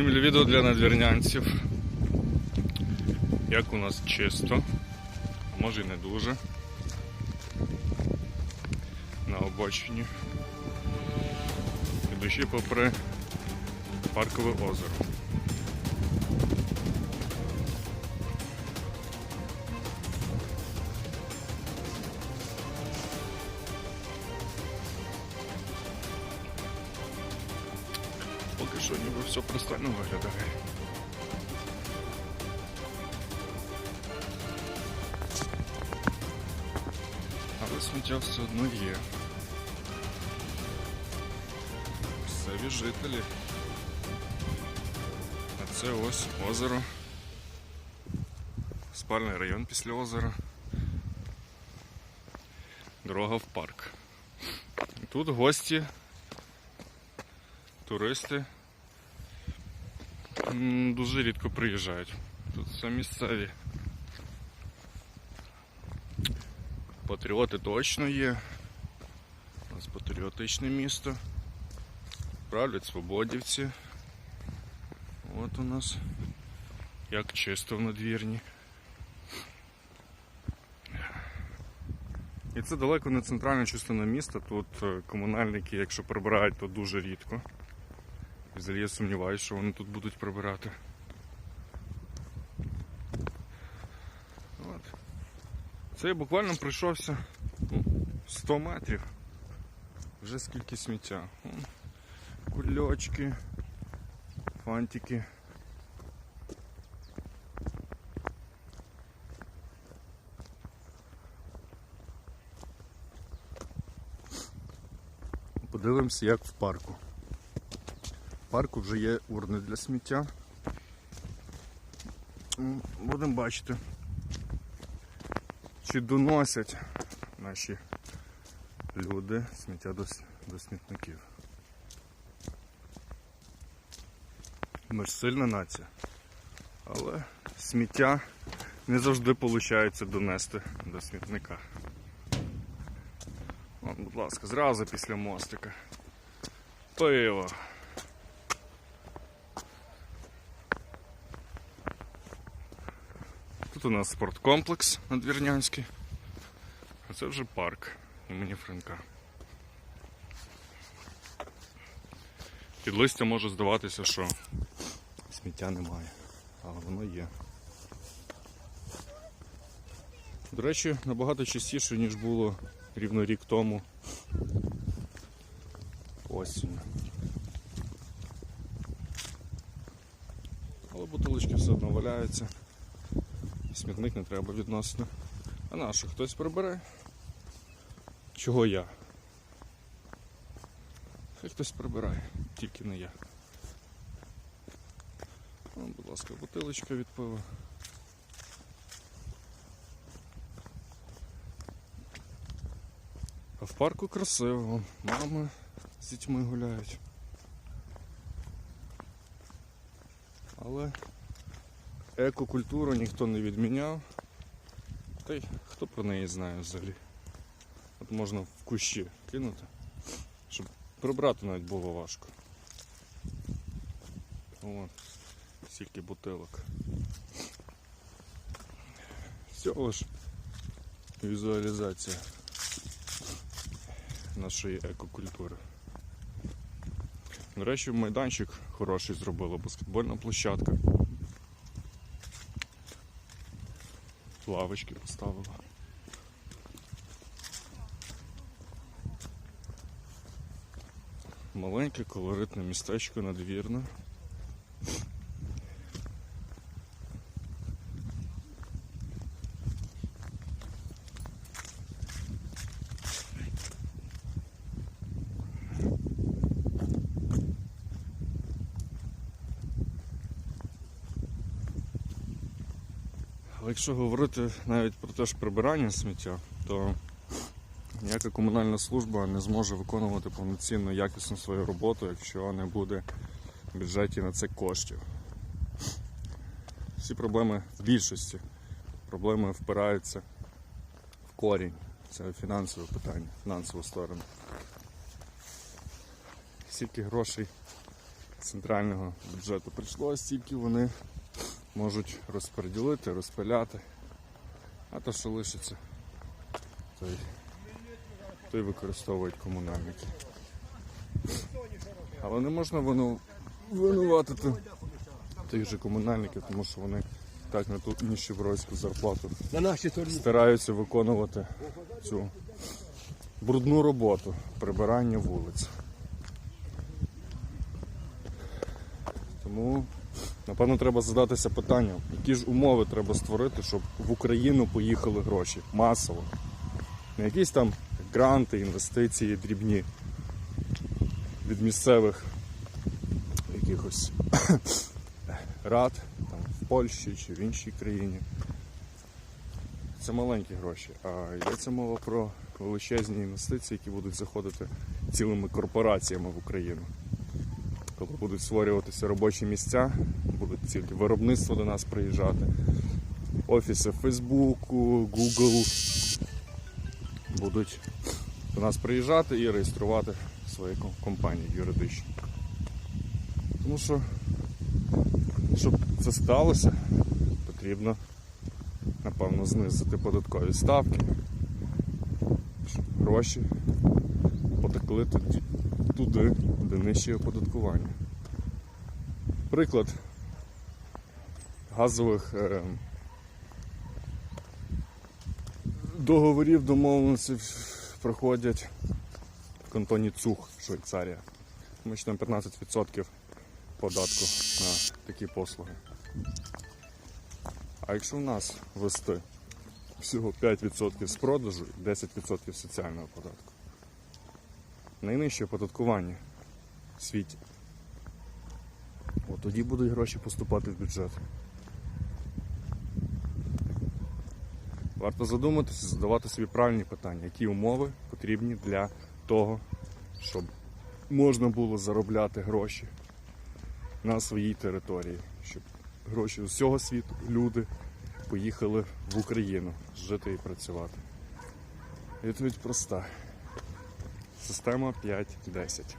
Знімлю відео для надвірнянців. Як у нас чисто, може і не дуже. На обочині. Ідучи попри паркове озеро. Що ніби все пристойно виглядає. Але сміття все одно є. Місцеві жителі. А це ось озеро. Спальний район після озера. Дорога в парк. Тут гості туристи дуже рідко приїжджають. Тут все місцеві. Патріоти точно є. У нас патріотичне місто. Правлять свободівці. От у нас як чисто в надвірні. І це далеко не центральна частина міста. Тут е, комунальники, якщо прибирають, то дуже рідко. Взагалі я сумніваюся, що вони тут будуть прибирати. От. Це я буквально пройшовся ну, 100 метрів. Вже скільки сміття. Кульочки, фантики. Подивимося, як в парку. Парку вже є урни для сміття. Будемо бачити, чи доносять наші люди сміття до, до смітників. Ми ж сильна нація, але сміття не завжди виходить донести до смітника. Будь ласка, зразу після мостика. Пиво. Тут у нас спорткомплекс надвірнянський. А це вже парк імені Франка. Під листя може здаватися, що сміття немає, але воно є. До речі, набагато частіше, ніж було рівно рік тому осінь. Але бутилочки все одно валяються. Смітник не треба відносити. А наше хтось прибере? Чого я? Хай хтось прибирає, тільки не я. О, будь ласка, бутилочка від пива. А в парку красиво. Мами з дітьми гуляють. Але екокультуру ніхто не відміняв. Та й хто про неї знає взагалі. От можна в кущі кинути, щоб прибрати навіть було важко. О, стільки бутилок. Всього ж візуалізація нашої екокультури. До речі, майданчик хороший зробили, баскетбольна площадка. Лавочки поставила. Маленьке колоритне містечко надвірне. Якщо говорити навіть про те ж прибирання сміття, то ніяка комунальна служба не зможе виконувати повноцінно якісно свою роботу, якщо не буде в бюджеті на це коштів. Всі проблеми в більшості. Проблеми впираються в корінь. Це фінансове питання, фінансову сторону. Скільки грошей центрального бюджету прийшло, стільки вони можуть розподілити, розпиляти. А то, що лишиться, то й, використовують комунальники. Але не можна вину, винуватити тих же комунальників, тому що вони так на ту ніщебродську зарплату стараються виконувати цю брудну роботу прибирання вулиць. Тому, напевно, треба задатися питанням, які ж умови треба створити, щоб в Україну поїхали гроші масово. Не якісь там гранти, інвестиції дрібні від місцевих якихось рад там, в Польщі чи в іншій країні. Це маленькі гроші, а йдеться мова про величезні інвестиції, які будуть заходити цілими корпораціями в Україну. Коли будуть створюватися робочі місця, будуть цілі виробництва до нас приїжджати, офіси Фейсбуку, Google будуть до нас приїжджати і реєструвати свої компанії юридичні. Тому що, щоб це сталося, потрібно напевно, знизити податкові ставки, щоб гроші потекли тоді- туди, де нижче оподаткування. Приклад газових е, договорів домовленостей проходять в кантоні Цух, Швейцарія. Тому що там 15% податку на такі послуги. А якщо в нас ввести всього 5% з продажу і 10% соціального податку, найнижче оподаткування в світі, от тоді будуть гроші поступати в бюджет. Варто задуматися, задавати собі правильні питання, які умови потрібні для того, щоб можна було заробляти гроші на своїй території, щоб гроші з усього світу, люди поїхали в Україну жити і працювати. Відповідь проста. Система 5-10.